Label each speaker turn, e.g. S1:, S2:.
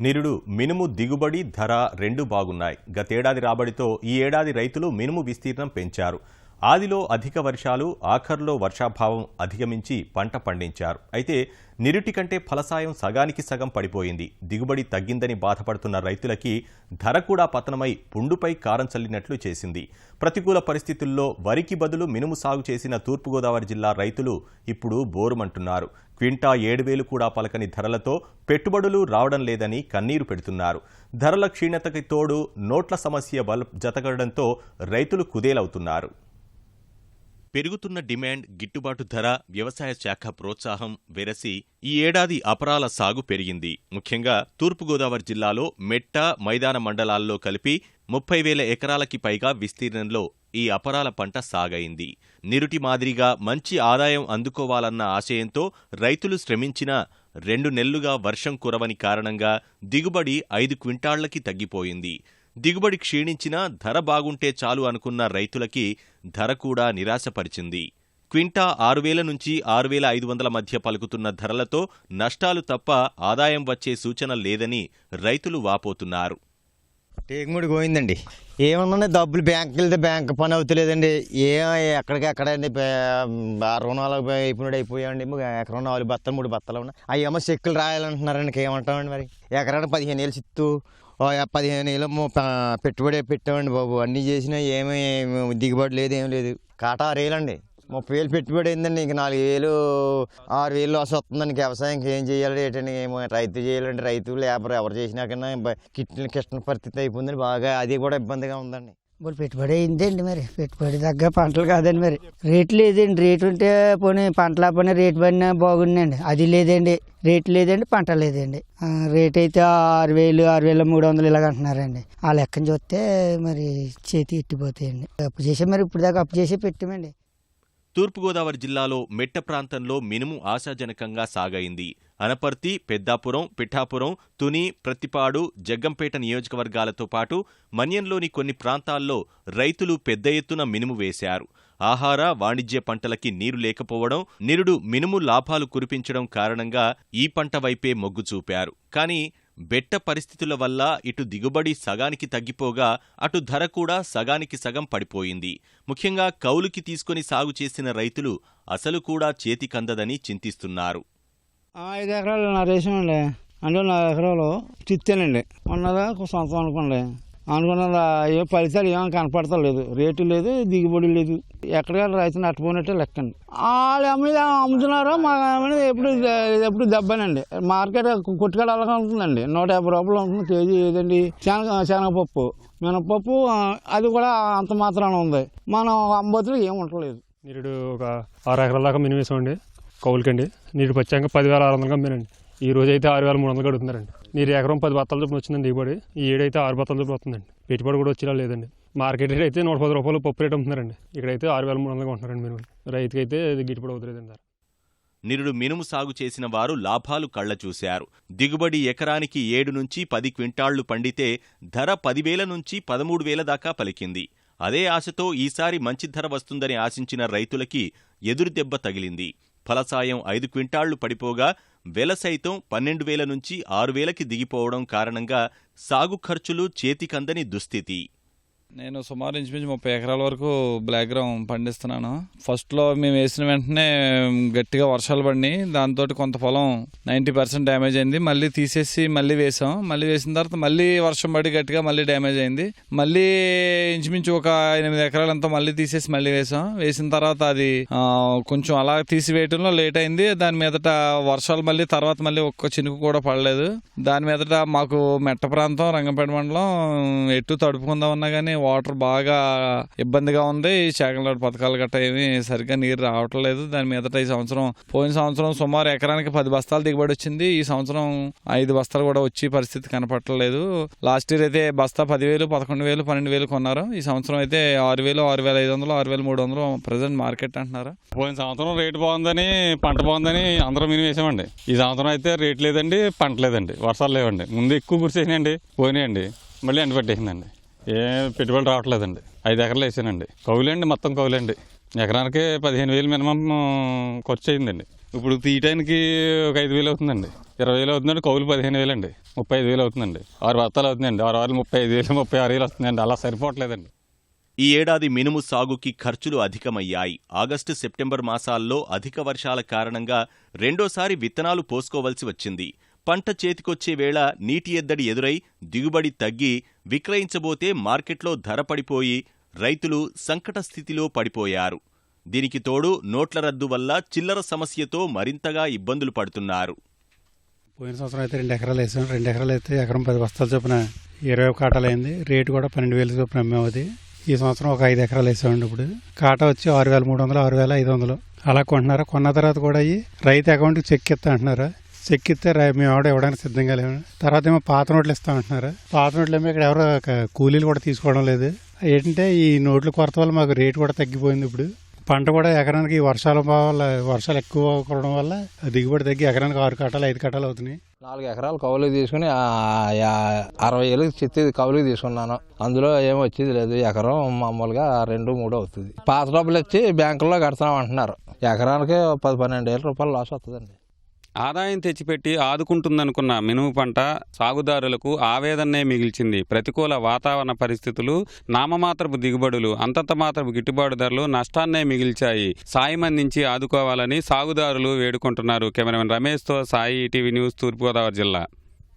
S1: నిరుడు మినుము దిగుబడి ధర రెండు బాగున్నాయి. గతేడాది రాబడితో ఈ ఏడాది రైతులు మినుము విస్తీర్ణం పెంచారు. ఆదిలో అధిక వర్షాలు ఆఖర్లో వర్షాభావం అధిగమించి పంట పండించారు. అయితే నిరుటి కంటే ఫలసాయం సగానికి సగం పడిపోయింది. దిగుబడి తగ్గిందని బాధపడుతున్న రైతులకి ధర కూడా పతనమై పుండుపై కారం చల్లినట్లు చేసింది. ప్రతికూల పరిస్థితుల్లో వరికి బదులు మినుము సాగు చేసిన తూర్పుగోదావరి జిల్లా రైతులు ఇప్పుడు బోరుమంటున్నారు. క్వింటా ఏడు వేలు కూడా పలకని ధరలతో పెట్టుబడులు రావడం లేదని కన్నీరు పెడుతున్నారు. ధరల క్షీణతకి తోడు నోట్ల సమస్య బల జతకడంతో రైతులు కుదేలవుతున్నారు. పెరుగుతున్న డిమాండ్ గిట్టుబాటు ధర వ్యవసాయ శాఖ ప్రోత్సాహం వెరసి ఈ ఏడాది అపరాల సాగు పెరిగింది. ముఖ్యంగా తూర్పుగోదావరి జిల్లాలో మెట్ట మైదాన మండలాల్లో కలిపి ముప్పై వేల ఎకరాలకి పైగా విస్తీర్ణంలో ఈ అపరాల పంట సాగైంది. నిరుటి మాదిరిగా మంచి ఆదాయం అందుకోవాలన్న ఆశయంతో రైతులు శ్రమించినా రెండు నెల్లుగా వర్షం కురవని కారణంగా దిగుబడి ఐదు క్వింటాళ్ళకి తగ్గిపోయింది. దిగుబడి క్షీణించినా ధర బాగుంటే చాలు అనుకున్న రైతులకి ధర కూడా నిరాశపరిచింది. క్వింటా ఆరు వేల నుంచి ఆరు వేల ఐదు వందల మధ్య పలుకుతున్న ధరలతో నష్టాలు తప్ప ఆదాయం వచ్చే సూచన లేదని రైతులు వాపోతున్నారు.
S2: టేకుముడి పోయిందండి. ఏమన్నా డబ్బులు బ్యాంక్కి వెళ్తే బ్యాంక్ పని అవుతలేదండి. ఏ ఎక్కడికెక్కడండి రుణాలు అయిపోయినాడు అయిపోయామండి ఎకరం నాలుగు బత్తలు మూడు బత్తలు ఉన్నాయి. అవి ఏమో చెక్కులు రాయాలంటున్నారండి. ఏమంటామండి మరి? ఎకరానికి పదిహేను వేలు చిత్తు. పదిహేను ఏళ్ళు పెట్టుబడి పెట్టామండి బాబు. అన్నీ చేసినా ఏమీ దిగుబడి లేదు ఏం లేదు. కాటా రేలండి. ముప్పై వేలు పెట్టుబడి అయిందండి. ఇంక నాలుగు వేలు ఆరు వేలు లాస్ వస్తుందండి. వ్యవసాయంకి వ్యవసాయం ఏం చేయాలి ఏంటండి ఏమో రైతు చేయాలంటే రైతు లేబర్ ఎవరు చేసినా కన్నా బ- కిట్టిన పరిస్థితి అయిపోయిందండి. బాగా అది కూడా ఇబ్బందిగా ఉందండి.
S3: ఇప్పుడు పెట్టుబడి అయిందండి మరి. పెట్టుబడి తగ్గ పంటలు కాదండి మరి. రేట్ లేదండి. రేటు ఉంటే పోనీ పంటలు అప్పని రేటు పడినా బాగుందండి. అది లేదండి. రేట్ లేదండి పంట లేదండి. రేట్ అయితే ఆరు వేలు ఆరు వేల మూడు వందలు ఇలాగ అంటున్నారండి. ఆ లెక్కన చూస్తే మరి చేతి ఎట్టిపోతాయండి అప్పు చేసే మరి ఇప్పుడు దాకా అప్పు చేసి పెట్టామండి.
S1: తూర్పుగోదావరి జిల్లాలో మెట్ట ప్రాంతంలో మినుము ఆశాజనకంగా సాగైంది. అనపర్తి పెద్దాపురం పిఠాపురం తుని ప్రతిపాడు జగ్గంపేట నియోజకవర్గాలతో పాటు మన్యంలోని కొన్ని ప్రాంతాల్లో రైతులు పెద్ద ఎత్తున మినుము వేశారు. ఆహార వాణిజ్య పంటలకి నీరు లేకపోవడం నిరుడు మినుము లాభాలు కురిపించడం కారణంగా ఈ పంట వైపే మొగ్గు చూపారు. కానీ బెట్ట పరిస్థితుల వల్ల ఇటు దిగుబడి సగానికి తగ్గిపోగా అటు ధర కూడా సగానికి సగం పడిపోయింది. ముఖ్యంగా కౌలుకి తీసుకొని సాగు చేసిన రైతులు అసలు కూడా చేతికందదని చింతిస్తున్నారు.
S4: ఐదు ఎకరాలు నా రేషన్ అండి అంటే నా ఎకరాలు చిత్తానండి ఉన్నదా సొంతం అనుకోండి. అనుకున్న ఏ ఫలితాలు ఏం కనపడతలేదు. రేటు లేదు దిగుబడి లేదు. ఎక్కడికి రైతు నట్టుకున్నట్టే లెక్కండి. వాళ్ళు అమ్మి అమ్ముతున్నారో మా ఎప్పుడు ఎప్పుడు దెబ్బనండి. మార్కెట్ కొట్టుకాడ అలాగే ఉంటుందండి. నూట యాభై రూపాయలు ఉంటుంది కేజీ ఏదండి? శనగ శనగపప్పు. మినపప్పు అది కూడా అంత మాత్రాన ఉంది. మనం అమ్మబోతులు ఏం ఉండలేదు
S5: నీరుడు ఒక ఆరు ఎకరాల దాకా మినిమేసం అండి కౌలుకండి. నీరు పచ్చాక పదివేల ఆరు వందలు కమ్మినండి ఈ రోజు అయితే ఆరు వేల మూడు వందలు కడుగుతున్నారండి మీరు ఎకరం పది బత్తాల చొప్పున వచ్చిందండి దిగుబడి. ఈ ఏడైతే ఆరు బత్తాల చొప్పున వస్తుందండి. పెట్టుబడి కూడా వచ్చేలా లేదండి. మార్కెట్ రేట్ అయితే నూట పది రూపాయలు పప్పు రేట్ అమ్ముతున్నారండి. ఇక్కడైతే ఆరు వేల మూడు వందలుగా ఉంటున్నారండి మీరు రైతుకైతే అయితే గిట్టుబడి అవుతుందండి
S1: నిరుడు మినుము సాగు చేసిన వారు లాభాలు కళ్ళ చూశారు. దిగుబడి ఎకరానికి ఏడు నుంచి పది క్వింటాళ్ళు పండితే ధర పదివేల నుంచి పదమూడు వేల దాకా పలికింది. అదే ఆశతో ఈసారి మంచి ధర వస్తుందని ఆశించిన రైతులకి ఎదురు దెబ్బ తగిలింది. ఫలసాయం ఐదు క్వింటాళ్ళు పడిపోగా వెల సైతం పన్నెండు వేల నుంచి ఆరు వేలకి దిగిపోవడం కారణంగా సాగు ఖర్చులు చేతికందని దుస్థితి.
S6: నేను సుమారు ఇంచుమించు ముప్పై ఎకరాల వరకు బ్లాక్ గ్రౌండ్ పండిస్తున్నాను. ఫస్ట్లో మేము వేసిన వెంటనే గట్టిగా వర్షాలు పడినాయి. దాంతో కొంత పొలం నైంటీ పర్సెంట్ డ్యామేజ్ అయింది. మళ్ళీ తీసేసి మళ్ళీ వేసాం. మళ్ళీ వేసిన తర్వాత మళ్ళీ వర్షం పడి గట్టిగా మళ్ళీ డ్యామేజ్ అయింది. మళ్ళీ ఇంచుమించు ఒక ఎనిమిది ఎకరాలంతా మళ్ళీ తీసేసి మళ్ళీ వేసాం. వేసిన తర్వాత అది కొంచెం అలా తీసివేయటంలో లేట్ అయింది. దాని మీదట వర్షాలు మళ్ళీ తర్వాత మళ్ళీ ఒక్క చినుకు కూడా పడలేదు. దాని మీదట మాకు మెట్ట ప్రాంతం రంగంపేట మండలం ఎటు తడుపుకుందాం ఉన్నా కానీ వాటర్ బాగా ఇబ్బందిగా ఉంది. ఈ శాఖల పథకాలు గట్రా ఏమి సరిగ్గా నీరు రావట్లేదు. దాని మీదట ఈ సంవత్సరం పోయిన సంవత్సరం సుమారు ఎకరానికి పది బస్తాలు దిగుబడి వచ్చింది. ఈ సంవత్సరం ఐదు బస్తాలు కూడా వచ్చే పరిస్థితి కనపడలేదు లాస్ట్ ఇయర్ అయితే బస్తా పదివేలు పదకొండు వేలు పన్నెండు వేలు కొన్నారు. ఈ సంవత్సరం అయితే ఆరు వేలు ఆరు వేల ఐదు వందలు ఆరు వేల మూడు వందలు ప్రజెంట్ మార్కెట్ అంటున్నారు.
S7: పోయిన సంవత్సరం రేటు బాగుందని పంట బాగుందని అందరూ మినిమం వేసామండి. ఈ సంవత్సరం అయితే రేట్ లేదండి పంట లేదండి. వర్షాలు లేవండి. ముందు ఎక్కువ కురిసేసినాయండి పోయినాయండి. మళ్ళీ ఎండ పెట్టేసిందండి ఏ పెట్టుబడి రావట్లేదండి. ఐదు ఎకరాలు వేసానండి. కౌలండి మొత్తం కౌలండి. ఎకరానికి పదిహేను వేలు మినిమం ఖర్చు అయిందండి ఇప్పుడు తీయటానికి ఒక ఐదు వేలు అవుతుందండి. ఇరవై వేలు అవుతుందండి కౌలు పదిహేను వేలు అండి ముప్పై ఐదు వేలు అవుతుందండి. ఆరు బత్తాలు అవుతుందండి. ఆరు వారాలు ముప్పై ఐదు వేలు ముప్పై ఆరు వేలు వస్తుందండి. అలా సరిపోవట్లేదండి.
S1: ఈ ఏడాది మినుము సాగుకి ఖర్చులు అధికమయ్యాయి. ఆగస్టు సెప్టెంబర్ మాసాల్లో అధిక వర్షాల కారణంగా రెండోసారి విత్తనాలు పోసుకోవలసి వచ్చింది. పంట చేతికొచ్చే వేళ నీటి ఎద్దడి ఎదురై దిగుబడి తగ్గి విక్రయించబోతే మార్కెట్లో ధర పడిపోయి రైతులు సంకట స్థితిలో పడిపోయారు. దీనికి తోడు నోట్ల రద్దు వల్ల చిల్లర సమస్యతో మరింతగా ఇబ్బందులు పడుతున్నారు.
S8: పోయిన సంవత్సరం అయితే రెండు ఎకరాలు వేసాం. రెండు ఎకరాలు అయితే ఎకరం పది బస్తాల చొప్పున ఇరవై ఒక కాటలైంది రేటు కూడా పన్నెండు వేల చొప్పున అమ్మాం ఈ సంవత్సరం ఒక ఐదు ఎకరాలు వేసామండి ఇప్పుడు. కాటా వచ్చి ఆరు వేల మూడు వందలు ఆరు వేల ఐదు వందలు. అలా కొంటున్నారు? కొన్న తర్వాత కూడా అయ్యి రైతు అకౌంట్కి చెక్ ఇస్తా అంటున్నారు? చెక్కిస్తే మేము ఆవిడ ఇవ్వడానికి సిద్ధంగా లేము తర్వాత ఏమో పాత నోట్లు ఇస్తా అంటున్నారు. పాత నోట్లు ఏమో ఇక్కడ ఎవరో కూలీలు కూడా తీసుకోవడం లేదు. ఏంటంటే ఈ నోట్ల కొరత వల్ల మాకు రేటు కూడా తగ్గిపోయింది ఇప్పుడు. పంట కూడా ఎకరానికి వర్షాల వల్ల వర్షాలు ఎక్కువ అవడం వల్ల దిగుబడి తగ్గి ఎకరానికి ఆరు కట్టాలు ఐదు కట్టాలు అవుతున్నాయి.
S9: నాలుగు ఎకరాలు కౌలుకి తీసుకుని అరవై ఏళ్ళకి చెత్తి కౌలుకి తీసుకున్నాను. అందులో ఏమి వచ్చేది లేదు. ఎకరం మామూలుగా రెండు మూడు అవుతుంది. పాత డబ్బులు ఇచ్చి బ్యాంకుల్లో కడతాం అంటున్నారు. ఎకరానికి పది పన్నెండు వేల రూపాయలు లాస్ వస్తుందండి.
S10: ఆదాయం తెచ్చిపెట్టి ఆదుకుంటుందనుకున్న మినుము పంట సాగుదారులకు ఆవేదన్నే మిగిల్చింది. ప్రతికూల వాతావరణ పరిస్థితులు నామమాత్రపు దిగుబడులు అంతంత మాత్రపు గిట్టుబాటు ధరలు నష్టాన్నే మిగిల్చాయి. సాయం అందించి ఆదుకోవాలని సాగుదారులు వేడుకుంటున్నారు. కెమెరామెన్ రమేష్తో సాయి టీవీ న్యూస్ తూర్పుగోదావరి జిల్లా.